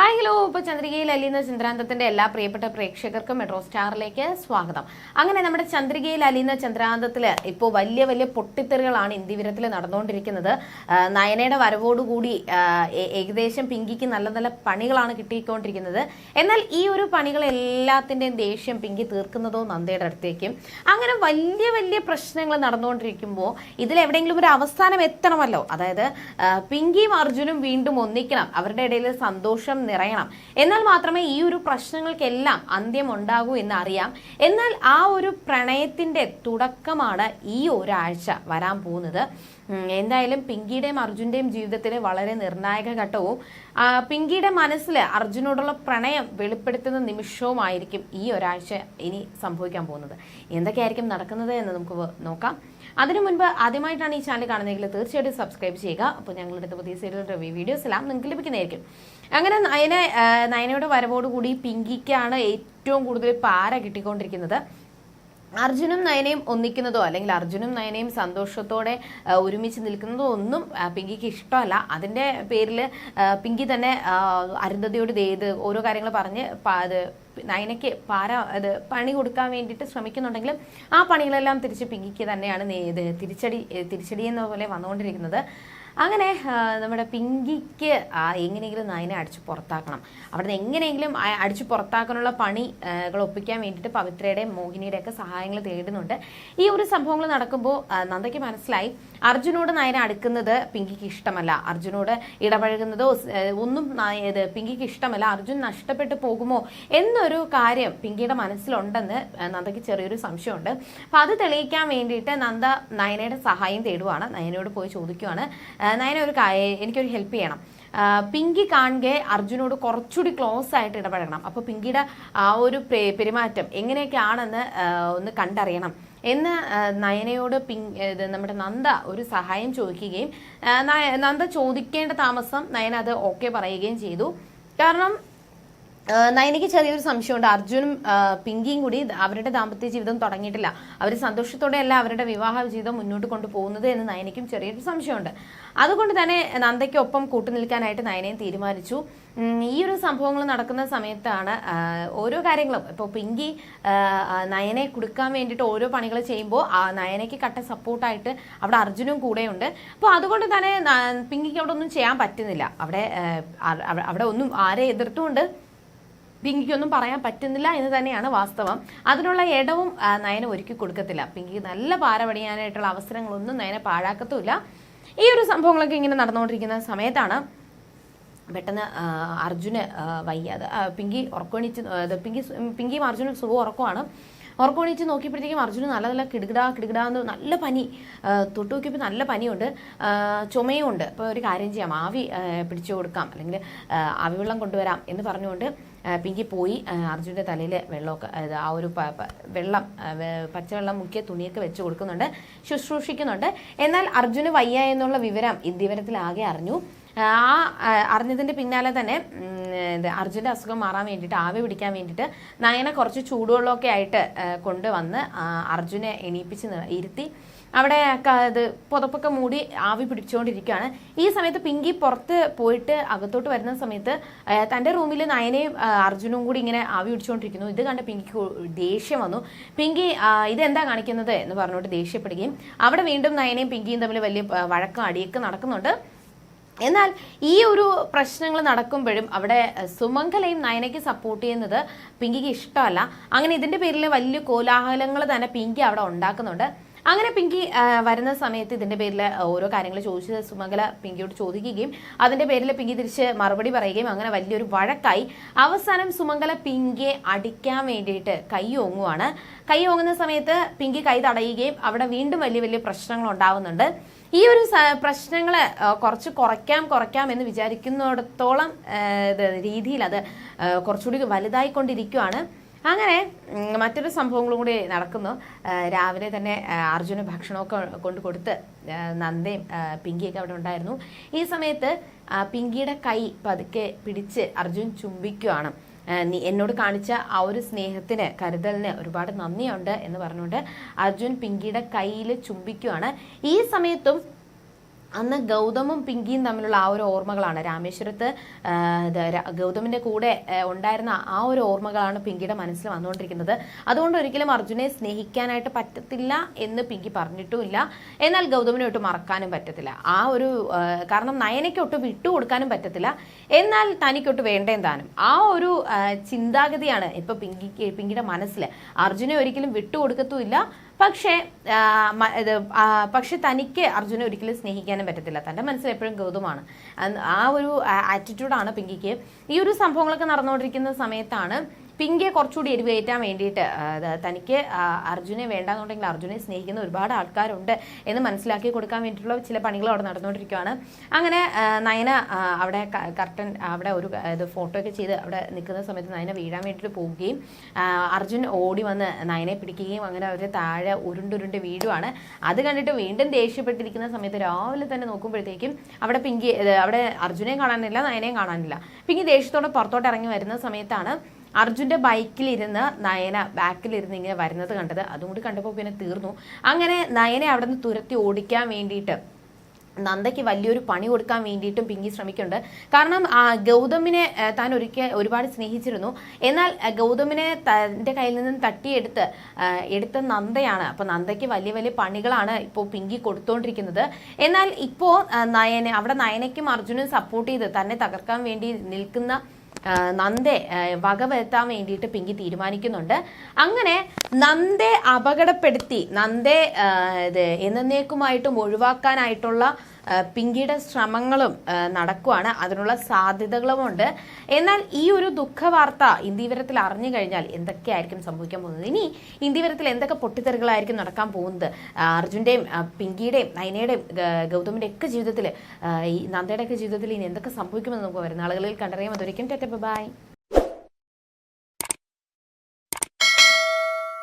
Hi hello. ഇപ്പോൾ ചന്ദ്രികയിൽ അലിയുന്ന ചന്ദ്രാന്തത്തിന്റെ എല്ലാ പ്രിയപ്പെട്ട പ്രേക്ഷകർക്കും മെട്രോ സ്റ്റാറിലേക്ക് സ്വാഗതം. അങ്ങനെ നമ്മുടെ ചന്ദ്രികയിൽ അലിയുന്ന ചന്ദ്രാന്തത്തിൽ ഇപ്പോൾ വലിയ വലിയ പൊട്ടിത്തെറികളാണ് ഇന്ത്യവിരത്തിൽ നടന്നുകൊണ്ടിരിക്കുന്നത്. നയനയുടെ വരവോടുകൂടി ഏകദേശം പിങ്കിക്ക് നല്ല നല്ല പണികളാണ് കിട്ടിക്കൊണ്ടിരിക്കുന്നത്. എന്നാൽ ഈ ഒരു പണികൾ ദേഷ്യം പിങ്കി തീർക്കുന്നതോ നന്ദയുടെ അടുത്തേക്കും. അങ്ങനെ വലിയ വലിയ പ്രശ്നങ്ങൾ നടന്നുകൊണ്ടിരിക്കുമ്പോൾ ഇതിൽ എവിടെയെങ്കിലും ഒരു അവസാനം എത്തണമല്ലോ. അതായത് പിങ്കിയും അർജുനും വീണ്ടും ഒന്നിക്കണം. അവരുടെ ഇടയിൽ സന്തോഷം നിറയണം. എന്നാൽ മാത്രമേ ഈ ഒരു പ്രശ്നങ്ങൾക്കെല്ലാം അന്ത്യം ഉണ്ടാകൂ എന്ന് അറിയാം എന്നാൽ ആ ഒരു പ്രണയത്തിന്റെ തുടക്കമാണ് ഈ ഒരാഴ്ച വരാൻ പോകുന്നത്. എന്തായാലും പിങ്കിയുടെയും അർജുന്റെയും ജീവിതത്തിലെ വളരെ നിർണായക ഘട്ടവും പിങ്കിയുടെ മനസ്സിൽ അർജുനോടുള്ള പ്രണയം വെളിപ്പെടുത്തുന്ന നിമിഷവുമായിരിക്കും ഈ ഒരാഴ്ച ഇനി സംഭവിക്കാൻ പോകുന്നത്. എന്തൊക്കെയായിരിക്കും നടക്കുന്നത് എന്ന് നമുക്ക് നോക്കാം. അതിനു മുൻപ് ആദ്യമായിട്ടാണ് ഈ ചാനൽ കാണുന്നതെങ്കിൽ തീർച്ചയായിട്ടും സബ്സ്ക്രൈബ് ചെയ്യുക. അപ്പോൾ ഞങ്ങളുടെ പുതിയ സീരിയൽ റിവ്യൂ വീഡിയോസ് എല്ലാം നിങ്ങൾക്ക് ലഭിക്കുന്നതായിരിക്കും. അങ്ങനെ നയന നയനയുടെ വരവോടുകൂടി പിങ്കിക്കാണ് ഏറ്റവും കൂടുതൽ പാര കിട്ടിക്കൊണ്ടിരിക്കുന്നത്. അർജുനും നയനയും ഒന്നിക്കുന്നതോ അല്ലെങ്കിൽ അർജുനും നയനയും സന്തോഷത്തോടെ ഒരുമിച്ച് നിൽക്കുന്നതോ ഒന്നും പിങ്കിക്ക് ഇഷ്ടമല്ല. അതിന്റെ പേരിൽ പിങ്കി തന്നെ അരുന്ധതിയോട് ചെയ്ത് ഓരോ കാര്യങ്ങൾ പറഞ്ഞ് അത് നയനയ്ക്ക് പാര അത് പണി കൊടുക്കാൻ വേണ്ടിയിട്ട് ശ്രമിക്കുന്നുണ്ടെങ്കിലും ആ പണികളെല്ലാം തിരിച്ച് പിങ്കിക്ക് തന്നെയാണ് തിരിച്ചടി തിരിച്ചടി എന്ന പോലെ വന്നുകൊണ്ടിരിക്കുന്നത്. അങ്ങനെ നമ്മുടെ പിങ്കിക്ക് എങ്ങനെയെങ്കിലും നയനെ അടിച്ച് പുറത്താക്കണം. അവിടുന്ന് എങ്ങനെയെങ്കിലും അടിച്ചു പുറത്താക്കാനുള്ള പണികൾ ഒപ്പിക്കാൻ വേണ്ടിയിട്ട് പവിത്രയുടെയും മോഹിനിയുടെയും ഒക്കെ സഹായങ്ങൾ തേടുന്നുണ്ട്. ഈ ഒരു സംഭവങ്ങൾ നടക്കുമ്പോൾ നന്ദയ്ക്ക് മനസ്സിലായി അർജുനോട് നയന അടുക്കുന്നത് പിങ്കിക്ക് ഇഷ്ടമല്ല. അർജുനോട് ഇടപഴകുന്നതോ ഒന്നും ഇത് പിങ്കിക്ക് ഇഷ്ടമല്ല. അർജുൻ നഷ്ടപ്പെട്ടു പോകുമോ എന്നൊരു കാര്യം പിങ്കിയുടെ മനസ്സിലുണ്ടെന്ന് നന്ദയ്ക്ക് ചെറിയൊരു സംശയമുണ്ട്. അപ്പം അത് തെളിയിക്കാൻ വേണ്ടിയിട്ട് നന്ദ നയനയുടെ സഹായം തേടുവാണ്. നയനയോട് പോയി ചോദിക്കുവാണ്. നയന ഒരു എനിക്കൊരു ഹെൽപ്പ് ചെയ്യണം. പിങ്കി കാണുകെ അർജുനോട് കുറച്ചുകൂടി ക്ലോസ് ആയിട്ട് ഇടപെടണം അപ്പോൾ പിങ്കിയുടെ ആ ഒരു പെരുമാറ്റം എങ്ങനെയൊക്കെയാണെന്ന് ഒന്ന് കണ്ടറിയണം. എന്ന് നയനയോട് പിങ് ഇത് നമ്മുടെ നന്ദ ഒരു സഹായം ചോദിക്കുകയും നന്ദ ചോദിക്കേണ്ട താമസം നയന അത് ഓക്കെ പറയുകയും ചെയ്തു. കാരണം നയനയ്ക്ക് ചെറിയൊരു സംശയമുണ്ട്. അർജുനും പിങ്കിയും കൂടി അവരുടെ ദാമ്പത്യ ജീവിതം തുടങ്ങിയിട്ടില്ല. അവർ സന്തോഷത്തോടെയല്ല അവരുടെ വിവാഹ ജീവിതം മുന്നോട്ട് കൊണ്ടുപോകുന്നത് എന്ന് നയനയ്ക്കും ചെറിയൊരു സംശയമുണ്ട്. അതുകൊണ്ട് തന്നെ നന്ദയ്ക്കൊപ്പം കൂട്ടുനിൽക്കാനായിട്ട് നയനയും തീരുമാനിച്ചു. ഈ ഒരു സംഭവങ്ങൾ നടക്കുന്ന സമയത്താണ് ഓരോ കാര്യങ്ങളും. ഇപ്പോൾ പിങ്കി നയനെ കൊടുക്കാൻ വേണ്ടിയിട്ട് ഓരോ പണികൾ ചെയ്യുമ്പോൾ നയനയ്ക്ക് കട്ട സപ്പോർട്ടായിട്ട് അവിടെ അർജുനും കൂടെയുണ്ട്. അപ്പോൾ അതുകൊണ്ട് തന്നെ പിങ്കിക്ക് അവിടെ ഒന്നും ചെയ്യാൻ പറ്റുന്നില്ല. അവിടെ അവിടെ ഒന്നും ആരെ എതിർത്തുകൊണ്ട് പിങ്കിക്കൊന്നും പറയാൻ പറ്റുന്നില്ല എന്ന് തന്നെയാണ് വാസ്തവം. അതിനുള്ള ഇടവും നയന ഒരുക്കി കൊടുക്കത്തില്ല. പിങ്കി നല്ല പാര പണിയാനായിട്ടുള്ള അവസരങ്ങളൊന്നും നയനെ പാഴാക്കത്തുമില്ല. ഈ ഒരു സംഭവങ്ങളൊക്കെ ഇങ്ങനെ നടന്നുകൊണ്ടിരിക്കുന്ന സമയത്താണ് പെട്ടെന്ന് അർജുന് വയ്യാതെ പിങ്കി ഉറക്കണിച്ച് പിങ്കി പിങ്കിയും അർജുനും സുഖം ഉറക്കമാണ്. ഉറക്കണിച്ച് നോക്കിയപ്പോഴത്തേക്കും അർജുന് നല്ല നല്ല കിടുകിടാ കിടുകിടാന്ന് നല്ല പനി തൊട്ട് നോക്കിയപ്പോൾ നല്ല പനിയുണ്ട്. ചുമയുമുണ്ട് അപ്പോൾ ഒരു കാര്യം ചെയ്യാം. ആവി പിടിച്ചു കൊടുക്കാം. അല്ലെങ്കിൽ ആവി വെള്ളം കൊണ്ടുവരാം എന്ന് പറഞ്ഞുകൊണ്ട് പിങ്കി പോയി അർജുന്റെ തലയിൽ വെള്ളമൊക്കെ ആ ഒരു വെള്ളം പച്ചവെള്ളം മുക്കിയ തുണിയൊക്കെ വെച്ച് കൊടുക്കുന്നുണ്ട് ശുശ്രൂഷിക്കുന്നുണ്ട്. എന്നാൽ അർജുന് വയ്യ എന്നുള്ള വിവരം ആകെ അറിഞ്ഞു. ആ അറിഞ്ഞതിന്റെ പിന്നാലെ തന്നെ അർജുന്റെ അസുഖം മാറാൻ വേണ്ടിയിട്ട് ആവി പിടിക്കാൻ വേണ്ടിയിട്ട് നയനെ കുറച്ച് ചൂടുവെള്ളമൊക്കെ ആയിട്ട് കൊണ്ടുവന്ന് അർജുനെ എണീപ്പിച്ച് ഇരുത്തി. അവിടെ ഇത് പുതപ്പൊക്കെ മൂടി ആവി പിടിച്ചുകൊണ്ടിരിക്കുകയാണ് ഈ സമയത്ത് പിങ്കി പുറത്ത് പോയിട്ട് അകത്തോട്ട് വരുന്ന സമയത്ത് തന്റെ റൂമിൽ നയനയും അർജുനും കൂടി ഇങ്ങനെ ആവി പിടിച്ചുകൊണ്ടിരിക്കുന്നു ഇത് കണ്ട പിങ്കിക്ക് ദേഷ്യം വന്നു. പിങ്കി ഇതെന്താ കാണിക്കുന്നത് എന്ന് പറഞ്ഞുകൊണ്ട് ദേഷ്യപ്പെടുകയും അവിടെ വീണ്ടും നയനയും പിങ്കിയും തമ്മിൽ വലിയ വഴക്കും അടിയൊക്കെ നടക്കുന്നുണ്ട്. എന്നാൽ ഈ ഒരു പ്രശ്നങ്ങൾ നടക്കുമ്പോഴും അവിടെ സുമംഗലയും നയനയ്ക്ക് സപ്പോർട്ട് ചെയ്യുന്നത് പിങ്കിക്ക് ഇഷ്ടമല്ല. അങ്ങനെ ഇതിന്റെ പേരിൽ വലിയ കോലാഹലങ്ങൾ തന്നെ പിങ്കി അവിടെ ഉണ്ടാക്കുന്നുണ്ട്. അങ്ങനെ പിങ്കി വരുന്ന സമയത്ത് ഇതിന്റെ പേരിൽ ഓരോ കാര്യങ്ങൾ ചോദിച്ച് സുമംഗല പിങ്കിയോട് ചോദിക്കുകയും അതിന്റെ പേരിൽ പിങ്കി തിരിച്ച് മറുപടി പറയുകയും അങ്ങനെ വലിയൊരു വഴക്കായി അവസാനം സുമംഗല പിങ്കിയെ അടിക്കാൻ വേണ്ടിയിട്ട് കൈ ഓങ്ങുവാണ്. കൈ ഓങ്ങുന്ന സമയത്ത് പിങ്കി കൈ തടയുകയും അവിടെ വീണ്ടും വലിയ വലിയ പ്രശ്നങ്ങൾ ഉണ്ടാവുന്നുണ്ട്. ഈ ഒരു പ്രശ്നങ്ങൾ കുറച്ച് കുറയ്ക്കാം കുറയ്ക്കാം എന്ന് വിചാരിക്കുന്നിടത്തോളം രീതിയിൽ അത് കുറച്ചുകൂടി വലുതായിക്കൊണ്ടിരിക്കുകയാണ് അങ്ങനെ മറ്റൊരു സംഭവങ്ങളും കൂടി നടക്കുന്നു. രാവിലെ തന്നെ അർജുന ഭക്ഷണമൊക്കെ കൊണ്ട് കൊടുത്ത് നന്ദയും പിങ്കിയൊക്കെ അവിടെ ഉണ്ടായിരുന്നു. ഈ സമയത്ത് പിങ്കിയുടെ കൈ പതുക്കെ പിടിച്ച് അർജുൻ ചുംബിക്കുകയാണ് ആ, നീ എന്നോട് കാണിച്ച ആ ഒരു സ്നേഹത്തിന് കരുതലിന് ഒരുപാട് നന്ദിയുണ്ട് എന്ന് പറഞ്ഞുകൊണ്ട് അർജുൻ പിങ്കിയുടെ കയ്യിൽ ചുംബിക്കുകയാണ് ഈ സമയത്തും അന്ന് ഗൗതമും പിങ്കിയും തമ്മിലുള്ള ആ ഒരു ഓർമ്മകളാണ്. രാമേശ്വരത്ത് ഗൗതമിന്റെ കൂടെ ഉണ്ടായിരുന്ന ആ ഒരു ഓർമ്മകളാണ് പിങ്കിയുടെ മനസ്സിൽ വന്നുകൊണ്ടിരിക്കുന്നത്. അതുകൊണ്ട് ഒരിക്കലും അർജുനെ സ്നേഹിക്കാനായിട്ട് പറ്റത്തില്ല എന്ന് പിങ്കി പറഞ്ഞിട്ടുമില്ല. എന്നാൽ ഗൗതമിനെ ഒട്ടും മറക്കാനും പറ്റത്തില്ല. ആ ഒരു കാരണം നയനയ്ക്ക് ഒട്ടും വിട്ടുകൊടുക്കാനും പറ്റത്തില്ല. എന്നാൽ തനിക്കൊട്ട് വേണ്ടേം താനും. ആ ഒരു ചിന്താഗതിയാണ് ഇപ്പൊ പിങ്കിക്ക് പിങ്കിയുടെ മനസ്സിൽ അർജുനെ ഒരിക്കലും വിട്ടുകൊടുക്കത്തുമില്ല. പക്ഷേ പക്ഷെ തനിക്ക് അർജുനെ ഒരിക്കലും സ്നേഹിക്കാനും പറ്റത്തില്ല. തന്റെ മനസ്സിൽ എപ്പോഴും ഗൗതമാണ്. ആ ഒരു ആറ്റിറ്റ്യൂഡാണ് പിങ്കിക്ക്. ഈ ഒരു സംഭവങ്ങളൊക്കെ നടന്നുകൊണ്ടിരിക്കുന്ന സമയത്താണ് പിങ്കിയെ കുറച്ചുകൂടി എരിവേറ്റാൻ വേണ്ടിയിട്ട് തനിക്ക് അർജുനെ വേണ്ടാന്നുണ്ടെങ്കിൽ അർജുനെ സ്നേഹിക്കുന്ന ഒരുപാട് ആൾക്കാരുണ്ട് എന്ന് മനസ്സിലാക്കി കൊടുക്കാൻ വേണ്ടിയിട്ടുള്ള ചില പണികൾ അവിടെ നടന്നുകൊണ്ടിരിക്കുകയാണ് അങ്ങനെ നയന അവിടെ കർട്ടൻ അവിടെ ഒരു ഇത് ഫോട്ടോ ഒക്കെ ചെയ്ത് അവിടെ നിൽക്കുന്ന സമയത്ത് നയന വീഴാൻ വേണ്ടിയിട്ട് പോവുകയും അർജുൻ ഓടി വന്ന് നയനെ പിടിക്കുകയും അങ്ങനെ അവർ താഴെ ഉരുണ്ടുരുണ്ട് വീഴുവാണ്. അത് കണ്ടിട്ട് വീണ്ടും ദേഷ്യപ്പെട്ടിരിക്കുന്ന സമയത്ത് രാവിലെ തന്നെ നോക്കുമ്പോഴത്തേക്കും അവിടെ പിങ്കി അവിടെ അർജുനെയും കാണാനില്ല നയനെയും കാണാനില്ല. പിങ്കി ദേഷ്യത്തോടെ പുറത്തോട്ട് ഇറങ്ങി വരുന്ന സമയത്താണ് അർജുന്റെ ബൈക്കിലിരുന്ന് നയന ബാക്കിലിരുന്ന് ഇങ്ങനെ വരുന്നത് കണ്ടത്. അതും കൂടി കണ്ടപ്പോൾ പിന്നെ തീർന്നു. അങ്ങനെ നയനെ അവിടെ നിന്ന് തുരത്തി ഓടിക്കാൻ വേണ്ടിയിട്ട് നന്ദയ്ക്ക് വലിയൊരു പണി കൊടുക്കാൻ വേണ്ടിയിട്ടും പിങ്കി ശ്രമിക്കുന്നുണ്ട്. കാരണം ഗൗതമിനെ താൻ ഒരിക്കൽ ഒരുപാട് സ്നേഹിച്ചിരുന്നു. എന്നാൽ ഗൗതമിനെ തന്റെ കയ്യിൽ നിന്നും തട്ടിയെടുത്ത് എടുത്ത നന്ദയാണ്. അപ്പോൾ നന്ദയ്ക്ക് വലിയ വലിയ പണികളാണ് ഇപ്പോൾ പിങ്കി കൊടുത്തോണ്ടിരിക്കുന്നത്. എന്നാൽ ഇപ്പോൾ നയനെ അവിടെ നയനയ്ക്കും അർജുനും സപ്പോർട്ട് ചെയ്ത് തന്നെ തകർക്കാൻ വേണ്ടി നിൽക്കുന്ന നന്ദെ വക വകവരുത്താൻ വേണ്ടിയിട്ട് പിങ്കി തീരുമാനിക്കുന്നുണ്ട്. അങ്ങനെ നന്ദെ അപകടപ്പെടുത്തി നന്ദെ ഇത് എന്നേക്കുമായിട്ടും ഒഴിവാക്കാനായിട്ടുള്ള പിങ്കിയുടെ ശ്രമങ്ങളും നടക്കുവാണ്. അതിനുള്ള സാധ്യതകളുമുണ്ട്. എന്നാൽ ഈ ഒരു ദുഃഖവാർത്ത ഇന്ത്യവരത്തിൽ അറിഞ്ഞു കഴിഞ്ഞാൽ എന്തൊക്കെയായിരിക്കും സംഭവിക്കാൻ പോകുന്നത്? ഇനി ഇന്ത്യവരത്തിൽ എന്തൊക്കെ പൊട്ടിത്തെറികളായിരിക്കും നടക്കാൻ പോകുന്നത്? അർജുന്റെയും പിങ്കിയുടെയും നയനയുടെയും ഗൗതമിന്റെ ഒക്കെ ജീവിതത്തിൽ ഈ നന്ദയുടെ ഒക്കെ ജീവിതത്തിൽ ഇനി എന്തൊക്കെ സംഭവിക്കുമെന്ന് നമുക്ക് വരുന്ന ആളുകളിൽ കണ്ടറിയാം. അതൊരിക്കും ടെറ്റ ബൈ.